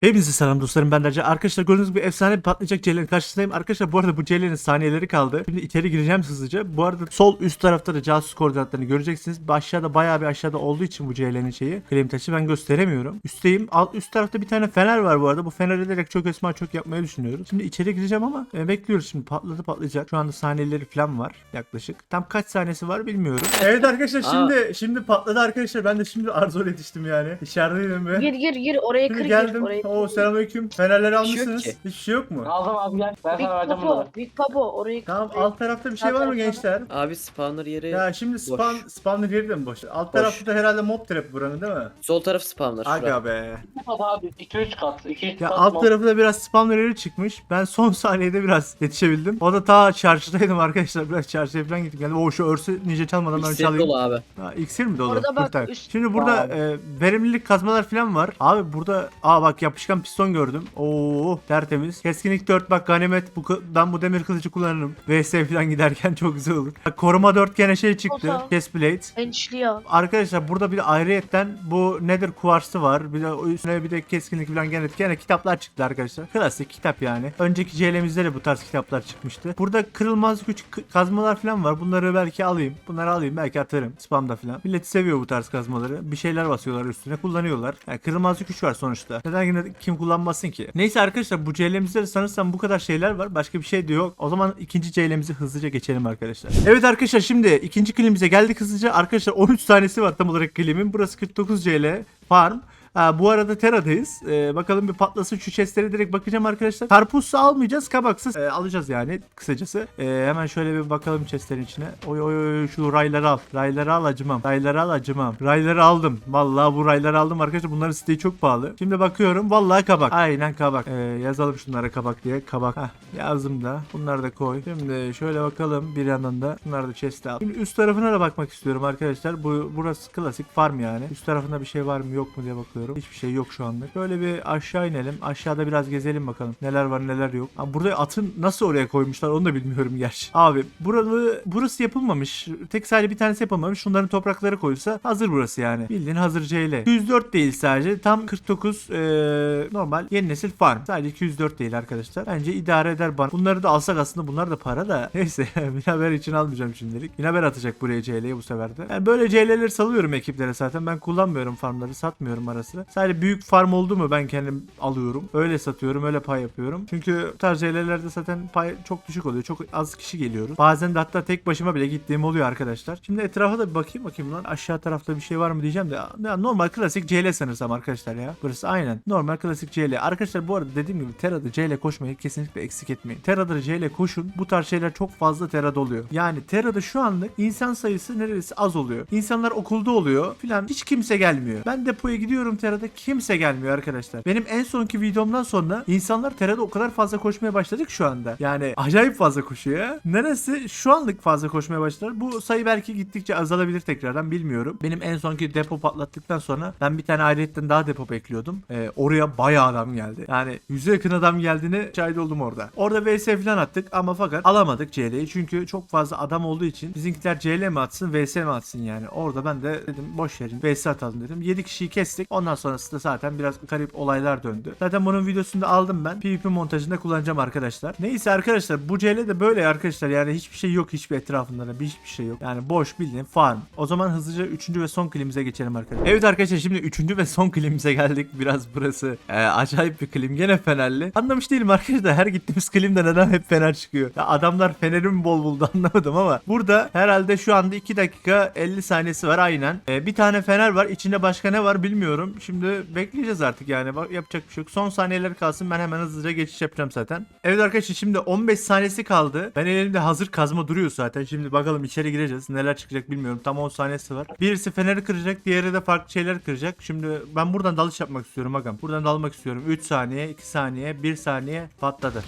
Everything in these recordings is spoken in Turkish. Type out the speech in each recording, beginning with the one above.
Hepinize selam dostlarım ben Derece. Arkadaşlar gördüğünüz gibi efsane bir patlayacak Ceylan'ın karşısındayım. Arkadaşlar bu arada bu Ceylan'ın saniyeleri kaldı. Şimdi içeri gireceğim hızlıca. Bu arada sol üst tarafta da casus koordinatlarını göreceksiniz. Aşağıda bayağı bir aşağıda olduğu için bu Ceylan'ın şeyi. Claim taşı ben gösteremiyorum. Üstteyim. Alt üst tarafta bir tane fener var bu arada. Bu feneri direkt çok esma çok yapmayı düşünüyorum. Şimdi içeri gireceğim ama e, bekliyoruz şimdi. Patladı patlayacak. Şu anda saniyeleri falan var yaklaşık. Tam kaç saniyesi var bilmiyorum. Evet arkadaşlar şimdi şimdi patladı arkadaşlar. Ben de şimdi Arzu'ya yetiştim yani. İçerideydim ve. Gir gir gir oraya kır Şimdi gir. geldim. Oraya Oo selamünaleyküm. Fenerleri şey yok almışsınız. ki. Hiçbir şey yok mu? Aldım abi gel. Ben Big sana vereceğim Papo, bunları. Big Papo orayı Tamam alt tarafta bir şey var mı gençler? Abi spawner yeri Ya şimdi spawn, spawner yeri de mi boş? Alt tarafta da herhalde mob trap buranın değil mi? sol taraf spawner. şura. Aga be. Kat abi 2-3 kat. 2-3 Ya kat. alt mı? tarafı da biraz spawner yeri çıkmış. Ben son saniyede biraz yetişebildim. O da ta çarşıdaydım arkadaşlar. Biraz çarşıya falan gittim. Yani o şu örsü ninja çalmadan ben İkisi çalayım. dolu abi. Ha, iksir mi dolu? Orada bak, Kurtar. üst- Şimdi burada e, verimlilik kazmalar falan var. Abi burada aa bak yapışkan piston gördüm. Oo tertemiz. Keskinlik 4 bak ganimet bu ben bu demir kılıcı kullanırım. VS falan giderken çok güzel olur. Bak, koruma 4 gene şey çıktı. Olsa. Chestplate. Enchliyor. Arkadaşlar burada bir ayrıyetten bu nedir kuvarsı var. Bir de üstüne bir de keskinlik falan gene, gene kitaplar çıktı arkadaşlar. Klasik kitap yani. Önceki CL'mizde de bu tarz kitaplar çıkmıştı. Burada kırılmaz güç kazmalar falan var. Bunları belki alayım. Bunları alayım belki atarım. Spamda falan. Millet seviyor bu tarz kazmaları. Bir şeyler basıyorlar üstüne kullanıyorlar. Yani kırılmaz güç var sonuçta. Neden kim kullanmasın ki? Neyse arkadaşlar bu CL'mizde de sanırsam bu kadar şeyler var. Başka bir şey de yok. O zaman ikinci CL'mizi hızlıca geçelim arkadaşlar. Evet arkadaşlar şimdi ikinci klimize geldik hızlıca. Arkadaşlar 13 tanesi var tam olarak klimin. Burası 49 CL farm. Ha, bu arada Tera'dayız. Ee, bakalım bir patlasın şu chestlere direkt bakacağım arkadaşlar. Karpuzsa almayacağız, kabaksız e, alacağız yani kısacası. E, hemen şöyle bir bakalım chestlerin içine. Oy oy oy şu rayları al. Rayları al acımam. Rayları al acımam. Rayları aldım. Vallahi bu rayları aldım arkadaşlar. Bunların siteyi çok pahalı. Şimdi bakıyorum. Vallahi kabak. Aynen kabak. E, yazalım şunlara kabak diye. Kabak. Hah, yazdım da. Bunları da koy. Şimdi şöyle bakalım bir yandan da. Bunları da chest'e al. Şimdi üst tarafına da bakmak istiyorum arkadaşlar. Bu burası klasik farm yani. Üst tarafında bir şey var mı yok mu diye bakıyorum. Hiçbir şey yok şu anda. Böyle bir aşağı inelim. Aşağıda biraz gezelim bakalım. Neler var neler yok. Abi burada atın nasıl oraya koymuşlar onu da bilmiyorum gerçi. Abi buralı burası yapılmamış. Tek sadece bir tanesi yapılmamış. Şunların toprakları koyulsa hazır burası yani. Bildiğin hazır CL. 204 değil sadece. Tam 49 eee, normal yeni nesil farm. Sadece 204 değil arkadaşlar. Bence idare eder bana. Bunları da alsak aslında bunlar da para da. Neyse haber için almayacağım şimdilik. haber atacak buraya CL'ye bu sefer de. Yani böyle CL'leri salıyorum ekiplere zaten. Ben kullanmıyorum farmları. Satmıyorum ara sıra. Sadece büyük farm oldu mu ben kendim alıyorum. Öyle satıyorum. Öyle pay yapıyorum. Çünkü bu tarz CL'lerde zaten pay çok düşük oluyor. Çok az kişi geliyoruz. Bazen de hatta tek başıma bile gittiğim oluyor arkadaşlar. Şimdi etrafa da bir bakayım bakayım lan. Aşağı tarafta bir şey var mı diyeceğim de. Ya normal klasik CL sanırsam arkadaşlar ya. Burası aynen. Normal klasik CL. Arkadaşlar bu arada dediğim gibi Terra'da CL koşmayı kesinlikle eksik etmeyin. Terra'da CL koşun. Bu tarz şeyler çok fazla Terra'da oluyor. Yani Terra'da şu anda insan sayısı neredeyse az oluyor. İnsanlar okulda oluyor filan. Hiç kimse gelmiyor. Ben depoya gidiyorum Terra'da kimse gelmiyor arkadaşlar. Benim en sonki videomdan sonra insanlar Terra'da o kadar fazla koşmaya başladık şu anda. Yani acayip fazla koşuyor. Neresi şu anlık fazla koşmaya başladılar. Bu sayı belki gittikçe azalabilir tekrardan bilmiyorum. Benim en sonki depo patlattıktan sonra ben bir tane ayrıyetten daha depo bekliyordum. Ee, oraya bayağı adam geldi. Yani yüze yakın adam geldiğine şahit oldum orada. Orada VS falan attık ama fakat alamadık CL'yi. Çünkü çok fazla adam olduğu için bizimkiler CL mi atsın VS mi atsın yani. Orada ben de dedim boş verin VS atalım dedim. 7 kişiyi kestik. Ondan sonrasında zaten biraz garip olaylar döndü. Zaten bunun videosunu da aldım ben. PvP montajında kullanacağım arkadaşlar. Neyse arkadaşlar bu CL de böyle arkadaşlar. Yani hiçbir şey yok hiçbir etrafında da hiçbir şey yok. Yani boş bildiğin farm. O zaman hızlıca 3. ve son klimize geçelim arkadaşlar. Evet arkadaşlar şimdi 3. ve son klimize geldik. Biraz burası e, acayip bir klim. Gene fenerli. Anlamış değilim arkadaşlar. Her gittiğimiz klimde neden hep fener çıkıyor. Ya adamlar feneri bol buldu anlamadım ama. Burada herhalde şu anda 2 dakika 50 saniyesi var aynen. E, bir tane fener var. İçinde başka ne var bilmiyorum. Şimdi bekleyeceğiz artık yani. Bak, yapacak bir şey yok. Son saniyeler kalsın. Ben hemen hızlıca geçiş yapacağım zaten. Evet arkadaşlar şimdi 15 saniyesi kaldı. Ben elimde hazır kazma duruyor zaten. Şimdi bakalım içeri gireceğiz. Neler çıkacak bilmiyorum. Tam 10 saniyesi var. Birisi feneri kıracak. Diğeri de farklı şeyler kıracak. Şimdi ben buradan dalış yapmak istiyorum agam. Buradan dalmak istiyorum. 3 saniye, 2 saniye, 1 saniye patladı.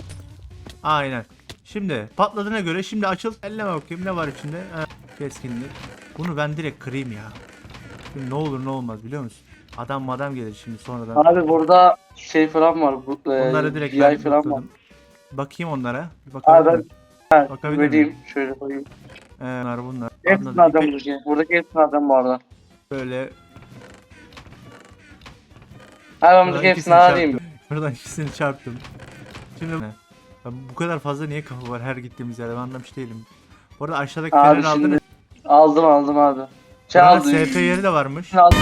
Aynen. Şimdi patladığına göre şimdi açıl. Elleme bakayım ne var içinde. Ha, keskinlik. Bunu ben direkt kırayım ya. Şimdi ne olur ne olmaz biliyor musun? Adam madam gelir şimdi sonradan. Abi burada şey falan var. Bu, e, Onları direkt ben falan var. Bakayım onlara. Bir Abi ben ha, Bakabilir vereyim. Şöyle koyayım. Ee, bunlar bunlar. Hepsini Anladım. adam İpek buradaki. Buradaki hepsini adam bu arada. Böyle. Abi ben buradaki hepsini alayım. çarptım. Oradan ikisini çarptım. Şimdi ne? Bu kadar fazla niye kafa var her gittiğimiz yerde ben anlamış değilim. Bu arada aşağıdaki Abi feneri şimdi aldınız. aldım aldım abi. Şey Burada aldım. SP yeri de varmış. aldım.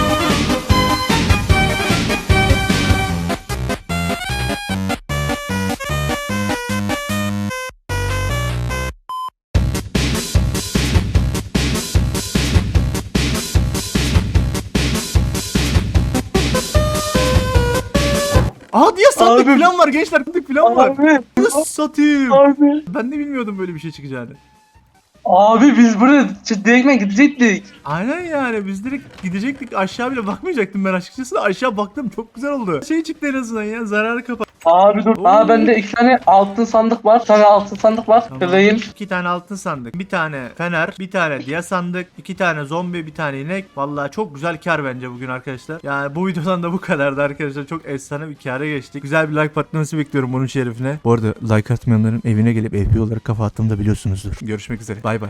Sandık Abi. falan var gençler sandık falan var. Abi. Nasıl satayım? Abi. Ben de bilmiyordum böyle bir şey çıkacağını. Abi biz buraya direktmen gidecektik. Aynen yani biz direkt gidecektik aşağı bile bakmayacaktım ben açıkçası da aşağı baktım çok güzel oldu. Şey çıktı en azından ya zararı kapat. Abi dur. Aa bende iki tane altın sandık var. Bir tane altın sandık var. Tamam. Kırayım. İki tane altın sandık, bir tane fener, bir tane diya sandık, iki tane zombi, bir tane inek. Vallahi çok güzel kar bence bugün arkadaşlar. Yani bu videodan da bu kadardı arkadaşlar. Çok efsane bir kâra geçtik. Güzel bir like patlaması bekliyorum bunun şerefine. Bu arada like atmayanların evine gelip FB olarak kafa attığımı da biliyorsunuzdur. Görüşmek üzere. Bay bay.